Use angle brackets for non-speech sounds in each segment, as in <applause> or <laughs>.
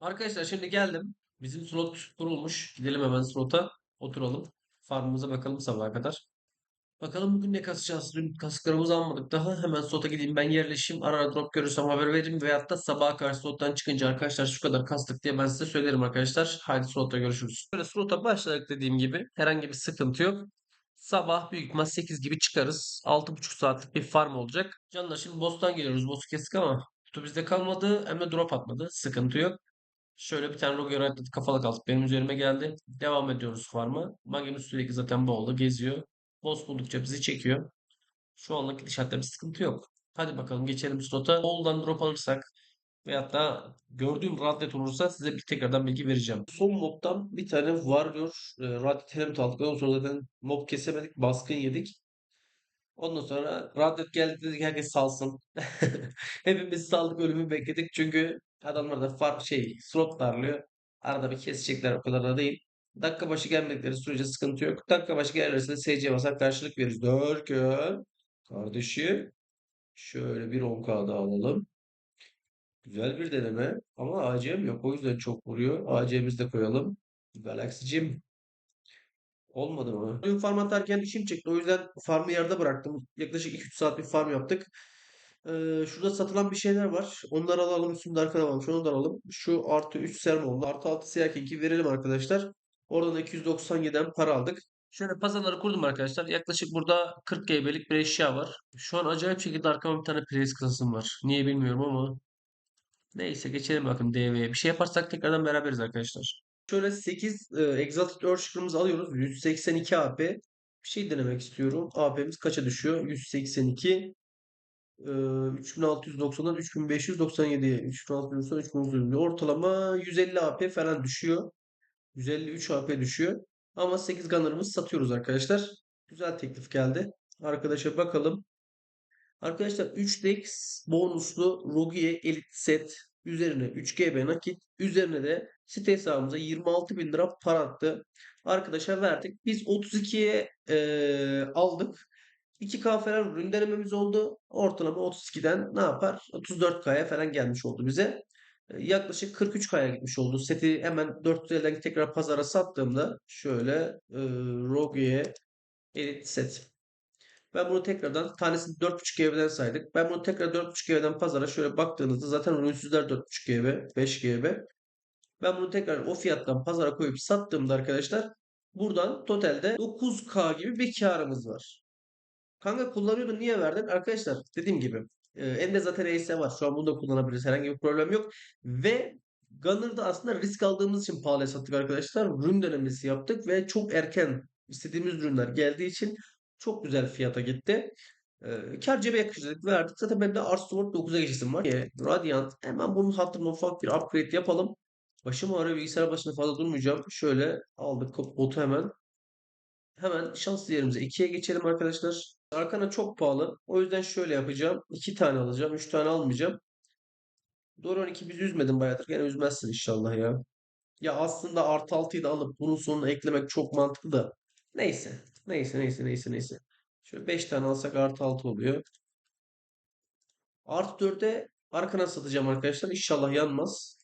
Arkadaşlar şimdi geldim. Bizim slot kurulmuş. Gidelim hemen slota. Oturalım. Farmımıza bakalım sabaha kadar. Bakalım bugün ne kasacağız? Dün kasıklarımızı almadık daha. Hemen slota gideyim ben yerleşeyim. Ara ara drop görürsem haber veririm. Veyahut da sabaha karşı slottan çıkınca arkadaşlar şu kadar kastık diye ben size söylerim arkadaşlar. Haydi slota görüşürüz. Böyle slota başladık dediğim gibi. Herhangi bir sıkıntı yok. Sabah büyük ihtimal 8 gibi çıkarız. 6,5 saatlik bir farm olacak. Canlar şimdi boss'tan geliyoruz. Boss'u kestik ama kutu bizde kalmadı. Hem de drop atmadı. Sıkıntı yok. Şöyle bir tane Rogue Rattlet kafalık aldık. Benim üzerime geldi. Devam ediyoruz farm'a. Magnus sürekli zaten boğuldu. Geziyor. Boss buldukça bizi çekiyor. Şu anlık gidişatta bir sıkıntı yok. Hadi bakalım geçelim slota. Boldan drop alırsak veyahut da gördüğüm Rattlet olursa size bir tekrardan bilgi vereceğim. Son mobdan bir tane Warrior e, Rattlet Helmet aldık. Ondan sonra zaten mob kesemedik. Baskın yedik. Ondan sonra Rattlet geldi dedik herkes salsın. <laughs> Hepimiz saldık ölümü bekledik çünkü adamlar da far şey slot darlıyor. Arada bir kesecekler o kadar da değil. Dakika başı gelmedikleri sürece sıkıntı yok. Dakika başı gelirse de SC basar karşılık veririz. Derken kardeşim şöyle bir 10k daha alalım. Güzel bir deneme ama ACM yok o yüzden çok vuruyor. AC'mizi de koyalım. Galaxy'cim olmadı mı? Farm atarken işim çıktı. O yüzden farmı yarıda bıraktım. Yaklaşık 2-3 saat bir farm yaptık. Ee, şurada satılan bir şeyler var. Onları alalım. Üstünde arkada alalım. Şunu da alalım. Şu artı 3 sermonlu. Artı 6 siyah keki verelim arkadaşlar. Oradan 297'den para aldık. Şöyle pazarları kurdum arkadaşlar. Yaklaşık burada 40 GB'lik bir eşya var. Şu an acayip şekilde arkama bir tane priz kasasım var. Niye bilmiyorum ama. Neyse geçelim bakın DV'ye. Bir şey yaparsak tekrardan beraberiz arkadaşlar. Şöyle 8 e, Exalted Earthshaker'ımızı alıyoruz. 182 AP. Bir şey denemek istiyorum. AP'miz kaça düşüyor? 182. Ee, 3690'dan 3597'ye 3690 3900 ortalama 150 AP falan düşüyor. 153 AP düşüyor. Ama 8 gunner'ımızı satıyoruz arkadaşlar. Güzel teklif geldi. Arkadaşa bakalım. Arkadaşlar 3 dex bonuslu Rogier Elite set üzerine 3 GB nakit üzerine de site hesabımıza 26 bin lira para attı. Arkadaşa verdik. Biz 32'ye eee, aldık. 2K falan ürün denememiz oldu. Ortalama 32'den ne yapar? 34K'ya falan gelmiş oldu bize. E, Yaklaşık 43K'ya gitmiş oldu. Seti hemen 450'den tekrar pazara sattığımda şöyle e, Rogue Elite set. Ben bunu tekrardan tanesini 4.5 GB'den saydık. Ben bunu tekrar 4.5 GB'den pazara şöyle baktığınızda zaten ürünsüzler 4.5 GB, 5 GB. Ben bunu tekrar o fiyattan pazara koyup sattığımda arkadaşlar buradan totalde 9K gibi bir karımız var. Kanka kullanıyordun niye verdin? Arkadaşlar dediğim gibi e, zaten ES var. Şu an bunu da kullanabiliriz. Herhangi bir problem yok. Ve Gunner'da aslında risk aldığımız için pahalıya sattık arkadaşlar. Ürün denemesi yaptık ve çok erken istediğimiz ürünler geldiği için çok güzel fiyata gitti. E, kar cebe yakıştırdık verdik. Zaten benim de Arsword 9'a geçesim var. E, Radiant hemen bunun hatırına ufak bir upgrade yapalım. Başım ağrıyor bilgisayar başında fazla durmayacağım. Şöyle aldık botu hemen. Hemen şans yerimize 2'ye geçelim arkadaşlar. Arkana çok pahalı. O yüzden şöyle yapacağım. 2 tane alacağım. 3 tane almayacağım. Doğru 12 bizi üzmedin bayağıdır. Gene üzmezsin inşallah ya. Ya aslında artı 6'yı da alıp bunun sonuna eklemek çok mantıklı da. Neyse. Neyse neyse neyse neyse. Şöyle 5 tane alsak artı 6 oluyor. Artı 4'e arkana satacağım arkadaşlar. İnşallah yanmaz.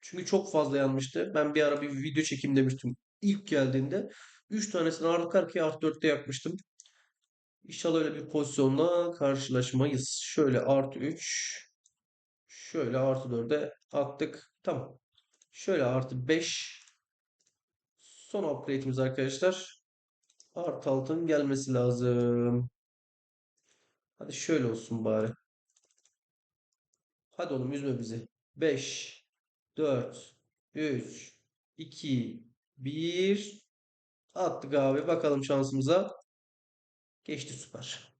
Çünkü çok fazla yanmıştı. Ben bir ara bir video çekim demiştim. İlk geldiğinde 3 tanesini arka arkaya artı 4'te yakmıştım. İnşallah öyle bir pozisyonla karşılaşmayız. Şöyle artı 3. Şöyle artı 4'e attık. Tamam. Şöyle artı 5. Son upgrade'imiz arkadaşlar. Artı altın gelmesi lazım. Hadi şöyle olsun bari. Hadi oğlum üzme bizi. 5, 4, 3, 2, 1. Attık abi. Bakalım şansımıza. Geçti süper.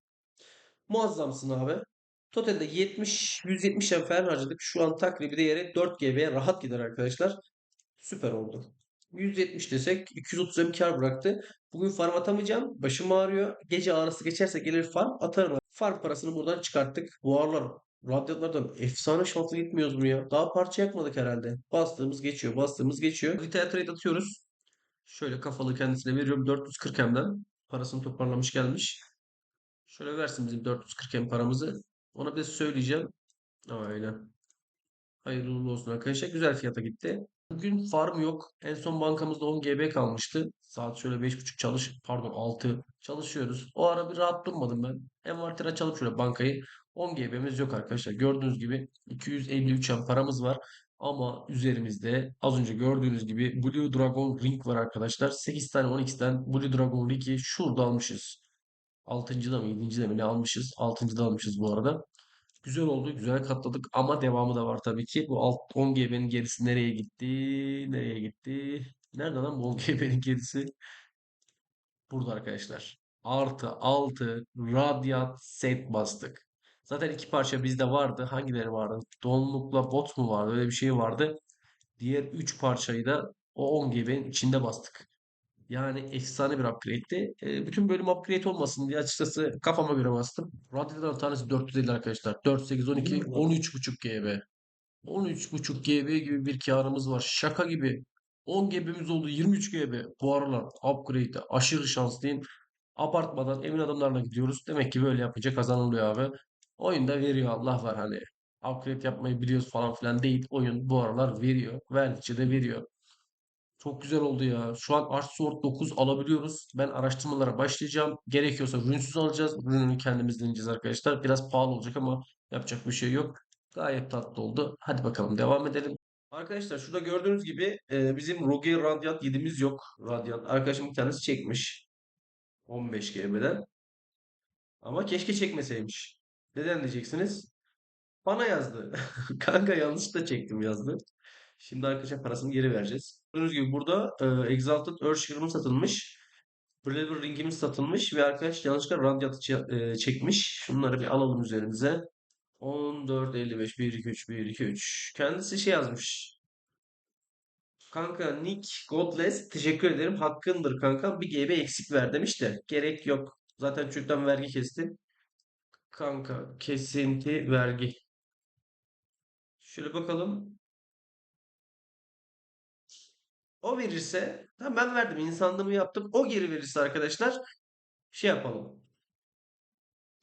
Muazzamsın abi. Totalde 70, 170 amper harcadık. Şu an takribi değeri 4 GB'ye rahat gider arkadaşlar. Süper oldu. 170 desek 230 kar bıraktı. Bugün farm atamayacağım. Başım ağrıyor. Gece ağrısı geçerse gelir farm atarım. Farm parasını buradan çıkarttık. Bu aralar radyatlardan efsane şanslı gitmiyoruz mu ya? Daha parça yakmadık herhalde. Bastığımız geçiyor. Bastığımız geçiyor. Retail trade atıyoruz. Şöyle kafalı kendisine veriyorum 440 M'den. Parasını toparlamış gelmiş. Şöyle versin bizim 440 M paramızı. Ona bir de söyleyeceğim. Aynen. Hayırlı uğurlu olsun arkadaşlar. Güzel fiyata gitti. Bugün farm yok. En son bankamızda 10 GB kalmıştı. Saat şöyle 5.30 çalış pardon 6 çalışıyoruz. O ara bir rahat durmadım ben. Envanter açalım şöyle bankayı. 10 GB'miz yok arkadaşlar. Gördüğünüz gibi 253 an paramız var. Ama üzerimizde az önce gördüğünüz gibi Blue Dragon Ring var arkadaşlar. 8 tane 12'den Blue Dragon Ring'i şurada almışız. 6. da mı 7. de mi ne almışız? 6. da almışız bu arada. Güzel oldu, güzel katladık ama devamı da var tabii ki. Bu alt 10 GB'nin gerisi nereye gitti? Nereye gitti? Nerede lan bu 10 GB'nin gerisi? Burada arkadaşlar. Artı 6 Radiant set bastık. Zaten iki parça bizde vardı. Hangileri vardı? Donlukla bot mu vardı? Öyle bir şey vardı. Diğer 3 parçayı da o 10 GB'nin içinde bastık. Yani efsane bir upgrade'ti. E, bütün bölüm upgrade olmasın diye açıkçası kafama göre bastım. Radeon tanesi 450 arkadaşlar. 4, 8, 12, 13.5 GB. 13.5 GB gibi bir karımız var. Şaka gibi. 10 GB'miz oldu 23 GB. Bu aralar upgrade'de aşırı şanslıyım. Abartmadan emin adımlarla gidiyoruz. Demek ki böyle yapınca kazanılıyor abi. Oyunda veriyor Allah var hani. Upgrade yapmayı biliyoruz falan filan değil. Oyun bu aralar veriyor. Verdikçe de veriyor. Çok güzel oldu ya. Şu an Arch Sword 9 alabiliyoruz. Ben araştırmalara başlayacağım. Gerekiyorsa rünsüz alacağız. Rününü kendimiz deneyeceğiz arkadaşlar. Biraz pahalı olacak ama yapacak bir şey yok. Gayet tatlı oldu. Hadi bakalım devam edelim. Arkadaşlar şurada gördüğünüz gibi e, bizim Rogue Radiant 7'miz yok. Radiant. Arkadaşım bir tanesi çekmiş. 15 GB'den. Ama keşke çekmeseymiş. Neden diyeceksiniz? Bana yazdı. <laughs> Kanka yanlışlıkla çektim yazdı. Şimdi arkadaşlar parasını geri vereceğiz. Gördüğünüz gibi burada e, Exalted Earthshaker'ımız satılmış. Brilliant Ring'imiz satılmış ve arkadaş yanlışlıkla Radiant'ı çe- e, çekmiş. Şunları bir alalım üzerimize. 14, 55, 1, 2, 3, 1, 2, 3. Kendisi şey yazmış. Kanka Nick Godless teşekkür ederim. Hakkındır kanka. Bir GB eksik ver demiş de. Gerek yok. Zaten çocuktan vergi kestim. Kanka kesinti vergi. Şöyle bakalım. O verirse tamam ben verdim insanlığımı yaptım. O geri verirse arkadaşlar şey yapalım.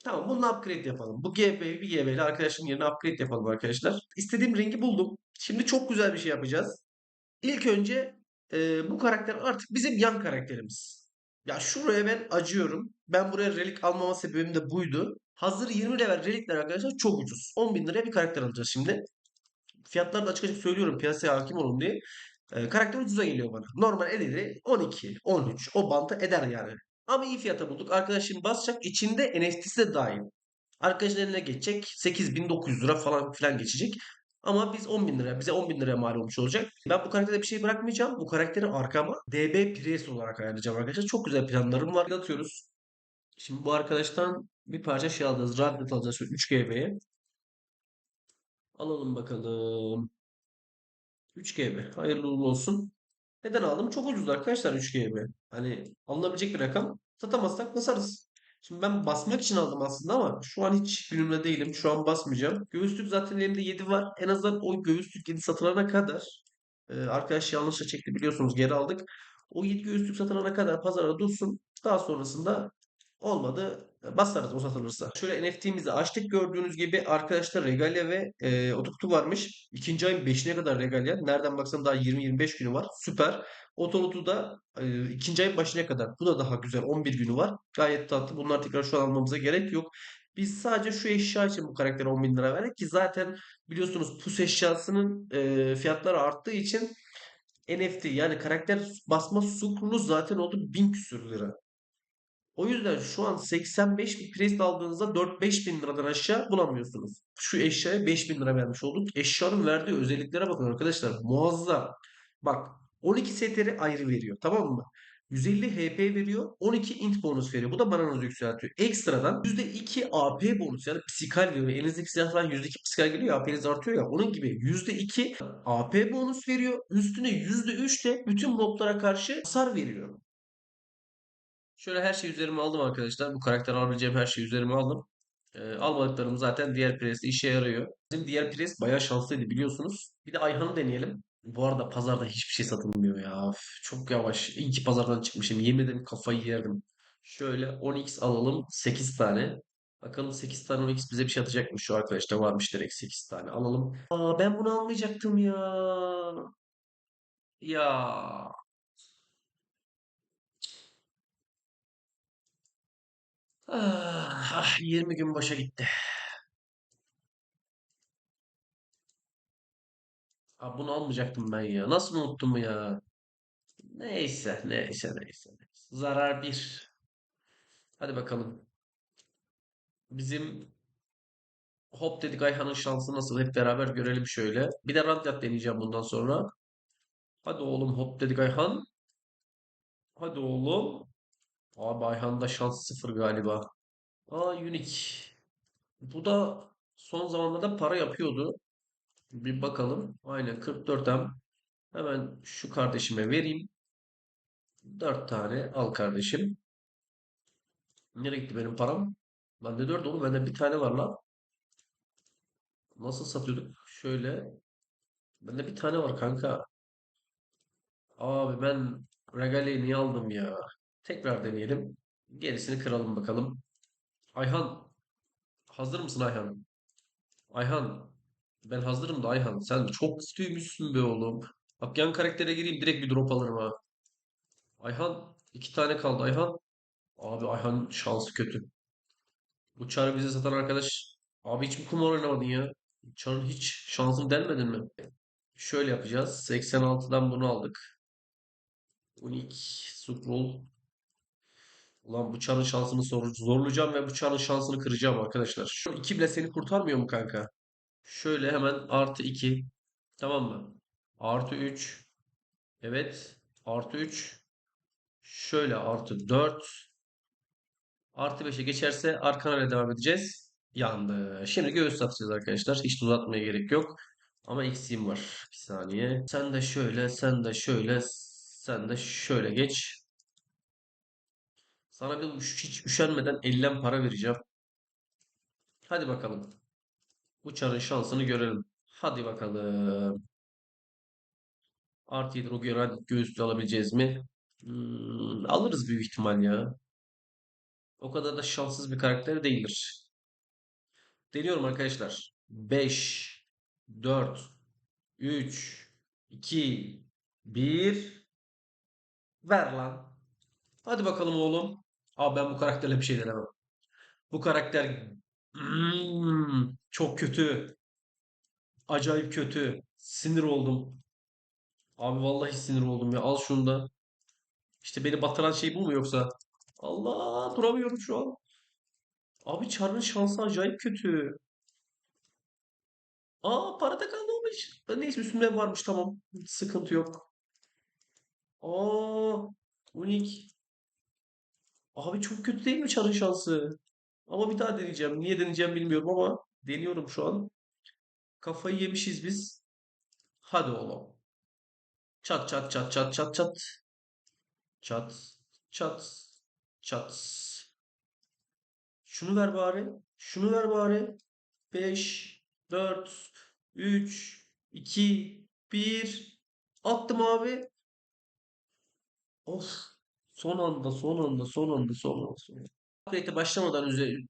Tamam bunu upgrade yapalım. Bu GB bir GB ile arkadaşın yerine upgrade yapalım arkadaşlar. İstediğim rengi buldum. Şimdi çok güzel bir şey yapacağız. İlk önce e, bu karakter artık bizim yan karakterimiz. Ya şuraya ben acıyorum. Ben buraya relik almama sebebim de buydu. Hazır 20 level relikler arkadaşlar çok ucuz. 10 bin liraya bir karakter alacağız şimdi. Fiyatları da açık açık söylüyorum piyasaya hakim olun diye. E, karakter ucuza geliyor bana. Normal ederi 12, 13 o bantı eder yani. Ama iyi fiyata bulduk. Arkadaş şimdi basacak. içinde NFT'si de dahil. Arkadaşın eline geçecek. 8900 lira falan filan geçecek. Ama biz 10 bin lira, bize 10 bin liraya mal olmuş olacak. Ben bu karakterde bir şey bırakmayacağım. Bu karakteri arkama DB Priest olarak ayarlayacağım arkadaşlar. Çok güzel planlarım var. Atıyoruz. Şimdi bu arkadaştan bir parça şey alacağız. Radnet alacağız. Şöyle 3 GB'ye. Alalım bakalım. 3 GB. Hayırlı uğurlu olsun. Neden aldım? Çok ucuz arkadaşlar 3 GB. Hani alınabilecek bir rakam. Satamazsak basarız. Şimdi ben basmak için aldım aslında ama şu an hiç günümde değilim. Şu an basmayacağım. Göğüslük zaten elimde 7 var. En azından o göğüslük 7 satılana kadar e, arkadaş yanlışla çekti biliyorsunuz geri aldık. O 7 göğüslük satılana kadar pazara dursun. Daha sonrasında olmadı basarız o satılırsa. Şöyle NFT'mizi açtık. Gördüğünüz gibi arkadaşlar Regalia ve e, Otokutu varmış. İkinci ayın 5'ine kadar Regalia. Nereden baksan daha 20-25 günü var. Süper. Otokutu da e, ikinci ayın başına kadar. Bu da daha güzel. 11 günü var. Gayet tatlı. Bunlar tekrar şu an almamıza gerek yok. Biz sadece şu eşya için bu karaktere 10 bin lira verdik ki zaten biliyorsunuz pus eşyasının e, fiyatları arttığı için NFT yani karakter basma sukru zaten oldu 1000 küsür lira. O yüzden şu an 85 bir priest aldığınızda 4-5 bin liradan aşağı bulamıyorsunuz. Şu eşyaya 5 bin lira vermiş olduk. Eşyanın verdiği özelliklere bakın arkadaşlar. Muazzam. Bak 12 STR ayrı veriyor. Tamam mı? 150 HP veriyor. 12 int bonus veriyor. Bu da mananızı yükseltiyor. Ekstradan %2 AP bonus yani psikal veriyor. Elinizdeki silahdan %2 psikal geliyor. AP'niz artıyor ya. Onun gibi %2 AP bonus veriyor. Üstüne %3 de bütün moblara karşı hasar veriyor. Şöyle her şeyi üzerime aldım arkadaşlar. Bu karakter alabileceğim her şeyi üzerime aldım. Ee, almadıklarım zaten diğer preste işe yarıyor. Bizim diğer pres bayağı şanslıydı biliyorsunuz. Bir de Ayhan'ı deneyelim. Bu arada pazarda hiçbir şey satılmıyor ya. Üf, çok yavaş. İyi ki pazardan çıkmışım. Yemin ederim kafayı yerdim. Şöyle 10x alalım 8 tane. Bakalım 8 tane OX bize bir şey atacak mı? Şu arkadaşta varmış direkt 8 tane. Alalım. Aa ben bunu almayacaktım ya. Ya. Ah, ah, 20 gün boşa gitti. Aa, bunu almayacaktım ben ya. Nasıl unuttum ya? Neyse, neyse, neyse. neyse. Zarar bir. Hadi bakalım. Bizim Hop dedik Ayhan'ın şansı nasıl? Hep beraber görelim şöyle. Bir de Radyat deneyeceğim bundan sonra. Hadi oğlum hop dedik Ayhan. Hadi oğlum. Abi Ayhan'da şans sıfır galiba. Aa Unique. Bu da son zamanlarda para yapıyordu. Bir bakalım. Aynen 44M. Hemen şu kardeşime vereyim. 4 tane al kardeşim. Nereye gitti benim param? Bende 4 oğlum. Bende bir tane var lan. Nasıl satıyorduk? Şöyle. Bende bir tane var kanka. Abi ben Regale'yi niye aldım ya? Tekrar deneyelim. Gerisini kıralım bakalım. Ayhan. Hazır mısın Ayhan? Ayhan. Ben hazırım da Ayhan. Sen çok güçlüymüşsün be oğlum. Bak yan karaktere gireyim direkt bir drop alırım ha. Ayhan. iki tane kaldı Ayhan. Abi Ayhan şansı kötü. Bu çarı bize satan arkadaş. Abi hiç mi kumar oynamadın ya? Çarın hiç şansın delmedin mi? Şöyle yapacağız. 86'dan bunu aldık. Unique Scroll. Ulan bu çarın şansını zor- zorlayacağım ve bu çarın şansını kıracağım arkadaşlar. Şu 2 bile seni kurtarmıyor mu kanka? Şöyle hemen artı 2. Tamam mı? Artı 3. Evet. Artı 3. Şöyle artı 4. Artı 5'e geçerse arkana devam edeceğiz. Yandı. Şimdi göğüs atacağız arkadaşlar. Hiç uzatmaya gerek yok. Ama eksiğim var. Bir saniye. Sen de şöyle, sen de şöyle, sen de şöyle geç. Sana bir hiç üşenmeden elden para vereceğim. Hadi bakalım. Uçarın şansını görelim. Hadi bakalım. Artı 7 Rogue'yu hadi göğüslü alabileceğiz mi? Hmm, alırız büyük ihtimal ya. O kadar da şanssız bir karakter değildir. Deniyorum arkadaşlar. 5, 4, 3, 2, 1. Ver lan. Hadi bakalım oğlum. Abi ben bu karakterle bir şey denemem. Bu karakter Hmm, çok kötü. Acayip kötü. Sinir oldum. Abi vallahi sinir oldum ya. Al şunu da. İşte beni batıran şey bu mu yoksa? Allah duramıyorum şu an. Abi Char'ın şansı acayip kötü. Aa parada kalmamış. Neyse üstümde varmış tamam. Hiç sıkıntı yok. Aa unik. Abi çok kötü değil mi Char'ın şansı? Ama bir daha deneyeceğim. Niye deneyeceğim bilmiyorum ama deniyorum şu an. Kafayı yemişiz biz. Hadi oğlum. Çat çat çat çat çat çat. Çat çat çat. Şunu ver bari. Şunu ver bari. 5 4 3 2 1 Attım abi. Of. Son anda, son anda, son anda, son anda. Son anda. Upgrade'e başlamadan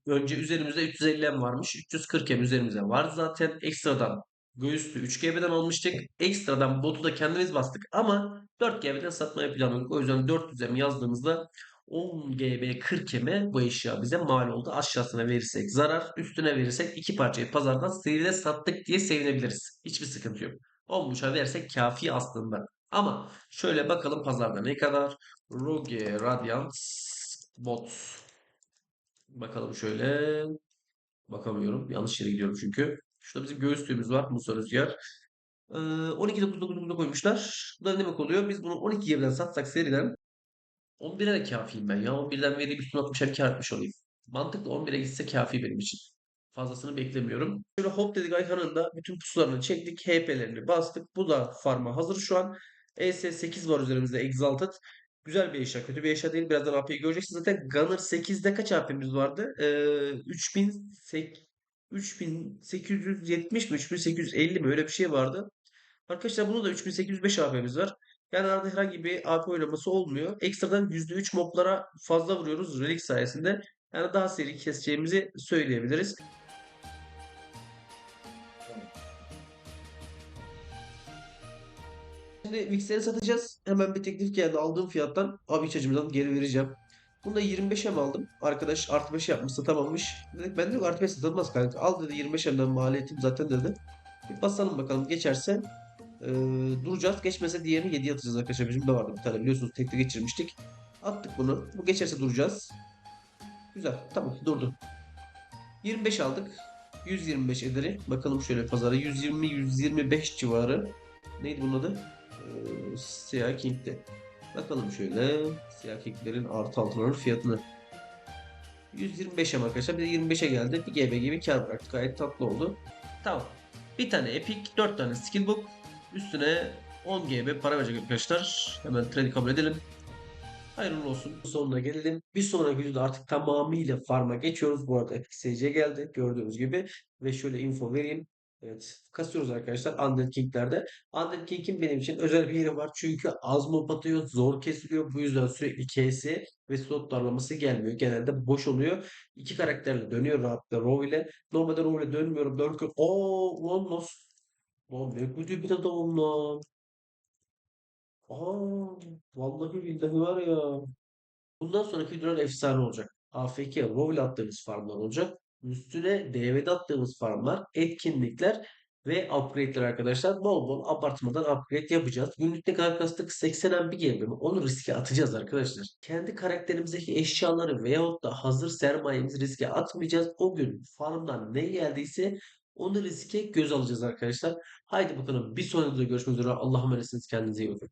önce üzerimizde 350M varmış. 340M üzerimize var zaten. Ekstradan göğüslü 3GB'den almıştık. Ekstradan botu da kendimiz bastık. Ama 4GB'den satmayı planlıyorduk. O yüzden 400M yazdığımızda 10GB 40M bu eşya bize mal oldu. Aşağısına verirsek zarar, üstüne verirsek iki parçayı pazardan seride sattık diye sevinebiliriz. Hiçbir sıkıntı yok. 10.5'a versek kafi aslında. Ama şöyle bakalım pazarda ne kadar? Rogue Radiant bot. Bakalım şöyle. Bakamıyorum. Yanlış yere gidiyorum çünkü. Şurada bizim göğüslüğümüz var. Musa Rüzgar. Ee, 12.99'da koymuşlar. Bu da ne demek oluyor? Biz bunu 12 yerden satsak seriden 11'e de kâfiyim ben ya. 11'den vereyim üstüne 60'a kâr etmiş olayım. Mantıklı 11'e gitse kafi benim için. Fazlasını beklemiyorum. Şöyle hop dedik Ayhan'ın da bütün pusularını çektik. HP'lerini bastık. Bu da farma hazır şu an. ES8 var üzerimizde Exalted. Güzel bir eşya. Kötü bir eşya değil. Birazdan AP'yi göreceksiniz. Zaten Gunner 8'de kaç AP'miz vardı? Ee, 3000 3870 mi 3850 mi öyle bir şey vardı. Arkadaşlar bunu da 3805 AP'miz var. Yani arada herhangi bir AP oynaması olmuyor. Ekstradan %3 moblara fazla vuruyoruz Relic sayesinde. Yani daha seri keseceğimizi söyleyebiliriz. Şimdi mikser'i satacağız. Hemen bir teklif geldi aldığım fiyattan abi hiç acımadan geri vereceğim. Bunu da 25'e mi aldım? Arkadaş artı 5 yapmış satamamış. Dedik ben de artı 5 satılmaz kanka. Al dedi 25'emden maliyetim zaten dedi. Bir basalım bakalım geçerse ee, duracağız. Geçmese diğerini 7'ye atacağız arkadaşlar. Bizim de vardı bir tane biliyorsunuz tekli geçirmiştik. Attık bunu. Bu geçerse duracağız. Güzel. Tamam durdu. 25 aldık. 125 ederi. Bakalım şöyle pazara. 120-125 civarı. Neydi bunun adı? Siyah King'de. Bakalım şöyle. Siyah King'lerin artı altınların fiyatını. 125'e arkadaşlar. Bir de 25'e geldi. Bir GB gibi kar bıraktık. Gayet tatlı oldu. Tamam. Bir tane Epic, 4 tane Skillbook. Üstüne 10 GB para verecek arkadaşlar. Hemen trade kabul edelim. Hayırlı olsun. Sonuna gelelim. Bir sonraki videoda artık tamamıyla farm'a geçiyoruz. Bu arada SC geldi gördüğünüz gibi. Ve şöyle info vereyim. Evet kasıyoruz arkadaşlar Undead King'lerde. Undead King'in benim için özel bir yeri var. Çünkü az mob atıyor, zor kesiliyor. Bu yüzden sürekli KS ve slot darlaması gelmiyor. Genelde boş oluyor. İki karakterle dönüyor rahatlıkla Row ile. Normalde Row ile dönmüyorum. Dön Oo ulan nasıl? Lan ne kötü bir adamım lan. Aa, vallahi billahi var ya. Bundan sonraki videolar efsane olacak. AFK, Roll attığımız farmlar olacak. Üstüne DV'de attığımız farmlar, etkinlikler ve upgrade'ler arkadaşlar. Bol bol abartmadan upgrade yapacağız. Günlükte kadar kastık 80 bir gelmiyor. Onu riske atacağız arkadaşlar. Kendi karakterimizdeki eşyaları veyahut da hazır sermayemizi riske atmayacağız. O gün farmdan ne geldiyse onu riske göz alacağız arkadaşlar. Haydi bakalım bir sonraki videoda görüşmek üzere. Allah'a emanetsiniz. Kendinize iyi bakın.